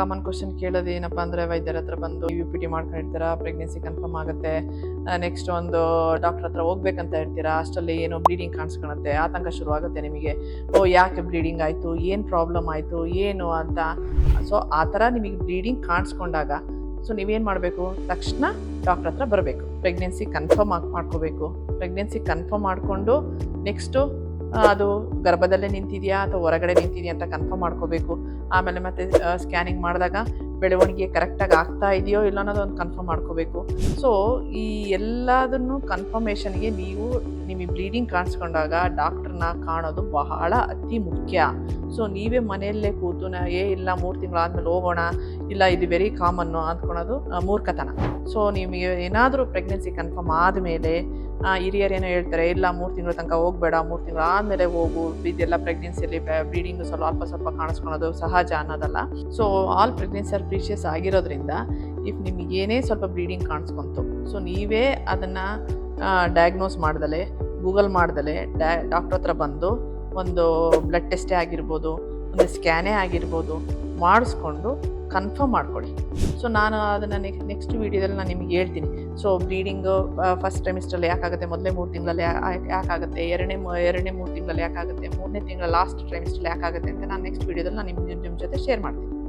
Common question ಕೇಳೋದು ಏನಪ್ಪ ಅಂದರೆ ವೈದ್ಯರ ಹತ್ರ ಬಂದು ಯು ಪಿ ಟಿ ಮಾಡ್ಕೊಂಡಿರ್ತೀರಾ ಪ್ರೆಗ್ನೆನ್ಸಿ ಕನ್ಫರ್ಮ್ ಆಗುತ್ತೆ. ನೆಕ್ಸ್ಟ್ ಒಂದು ಡಾಕ್ಟರ್ ಹತ್ರ ಹೋಗ್ಬೇಕಂತ ಇರ್ತೀರಾ ಅಷ್ಟರಲ್ಲಿ ಏನೋ ಬ್ಲೀಡಿಂಗ್ ಕಾಣಿಸ್ಕೊಳುತ್ತೆ, ಆತಂಕ ಶುರು ಆಗುತ್ತೆ ನಿಮಗೆ. ಓ, ಯಾಕೆ ಬ್ಲೀಡಿಂಗ್ ಆಯಿತು, ಏನು ಪ್ರಾಬ್ಲಮ್ ಆಯಿತು, ಏನು ಅಂತ. ಸೊ ಆ ಥರ ನಿಮಗೆ ಬ್ಲೀಡಿಂಗ್ ಕಾಣಿಸ್ಕೊಂಡಾಗ ಸೊ ನೀವೇನು ಮಾಡಬೇಕು? ತಕ್ಷಣ ಡಾಕ್ಟರ್ ಹತ್ರ ಬರಬೇಕು. ಪ್ರೆಗ್ನೆನ್ಸಿ ಕನ್ಫರ್ಮ್ ಮಾಡ್ಕೋಬೇಕು. ಪ್ರೆಗ್ನೆನ್ಸಿ ಕನ್ಫರ್ಮ್ ಮಾಡಿಕೊಂಡು ನೆಕ್ಸ್ಟು ಅದು ಗರ್ಭದಲ್ಲೇ ನಿಂತಿದೆಯಾ ಅಥವಾ ಹೊರಗಡೆ ನಿಂತಿದೆಯಾ ಅಂತ ಕನ್ಫರ್ಮ್ ಮಾಡ್ಕೋಬೇಕು. ಆಮೇಲೆ ಮತ್ತೆ ಸ್ಕ್ಯಾನಿಂಗ್ ಮಾಡಿದಾಗ ಬೆಳವಣಿಗೆ ಕರೆಕ್ಟಾಗಿ ಆಗ್ತಾ ಇದೆಯೋ ಇಲ್ಲ ಅನ್ನೋದು ಒಂದು ಕನ್ಫರ್ಮ್ ಮಾಡ್ಕೋಬೇಕು. ಸೊ ಈ ಎಲ್ಲದನ್ನು ಕನ್ಫರ್ಮೇಷನ್ಗೆ ನೀವು ನಿಮಗೆ ಬ್ಲೀಡಿಂಗ್ ಕಾಣಿಸ್ಕೊಂಡಾಗ ಡಾಕ್ಟ್ರನ್ನ ಕಾಣೋದು ಬಹಳ ಅತಿ ಮುಖ್ಯ. ಸೊ ನೀವೇ ಮನೆಯಲ್ಲೇ ಕೂತು ಏ, ಇಲ್ಲ, ಮೂರು ತಿಂಗಳಾದ್ಮೇಲೆ ಹೋಗೋಣ ಇಲ್ಲ, ಇದು ವೆರಿ ಕಾಮನ್ನು ಅಂದ್ಕೊಳೋದು ಮೂರ್ಖತನ. ಸೊ ನಿಮಗೆ ಏನಾದರೂ ಪ್ರೆಗ್ನೆನ್ಸಿ ಕನ್ಫರ್ಮ್ ಆದಮೇಲೆ ಹಿರಿಯರು ಏನೋ ಹೇಳ್ತಾರೆ, ಇಲ್ಲ, ಮೂರು ತಿಂಗಳ ತನಕ ಹೋಗಬೇಡ, ಮೂರು ತಿಂಗಳು ಆದಮೇಲೆ ಹೋಗು, ಇದೆಲ್ಲ ಪ್ರೆಗ್ನೆನ್ಸಿಯಲ್ಲಿ ಬ್ಲೀಡಿಂಗ್ ಸ್ವಲ್ಪ ಸ್ವಲ್ಪ ಕಾಣಿಸ್ಕೊಳೋದು ಸಹಜ ಅನ್ನೋದಲ್ಲ. So all pregnancy are precious ಆಗಿರೋದ್ರಿಂದ ಇಫ್ ನಿಮಗೆ ಏನೇ ಸ್ವಲ್ಪ ಬ್ಲೀಡಿಂಗ್ ಕಾಣಿಸ್ಕೊಂತು ಸೊ ನೀವೇ ಅದನ್ನು ಡಯಾಗ್ನೋಸ್ ಮಾಡ್ದಲೆ ಗೂಗಲ್ ಮಾಡ್ದಲೆ ಡ್ಯಾ ಡಾಕ್ಟ್ರ್ ಹತ್ರ ಬಂದು, ಒಂದು ಬ್ಲಡ್ ಟೆಸ್ಟೇ ಆಗಿರ್ಬೋದು, ಒಂದು ಸ್ಕ್ಯಾನೇ ಆಗಿರ್ಬೋದು, ಮಾಡಿಸ್ಕೊಂಡು ಕನ್ಫರ್ಮ್ ಮಾಡ್ಕೊಳ್ಳಿ ಸೊ ನಾನು ಅದನ್ನು ನೆಕ್ಸ್ಟ್ ನೆಕ್ಸ್ಟ್ ವೀಡಿಯೋದಲ್ಲಿ ನಾನು ನಿಮಗೆ ಹೇಳ್ತೀನಿ. ಸೊ ಬ್ಲೀಡಿಂಗು ಫಸ್ಟ್ ಟೈಮಿಸ್ಟ್ರಲ್ಲಿ ಯಾಕಾಗುತ್ತೆ ಮೊದಲೇ ಮೂರು ತಿಂಗಳಲ್ಲಿ ಯಾಕಾಗುತ್ತೆ ಎರಡನೇ ಎರಡನೇ ಮೂರು ತಿಂಗಳಲ್ಲಿ ಯಾಕಾಗುತ್ತೆ ಮೂರನೇ ತಿಂಗಳ ಲಾಸ್ಟ್ ಟೈಮಿಸ್ಟ್ರಲ್ಲಿ ಯಾಕಾಗುತ್ತೆ ಅಂತ ನಾನು ನೆಕ್ಸ್ಟ್ ವೀಡಿಯೋದಲ್ಲಿ ನಾನು ನಿಮ್ಮ ನಿಮ್ಮ ಜೊತೆ ಶೇರ್ ಮಾಡ್ತೀನಿ.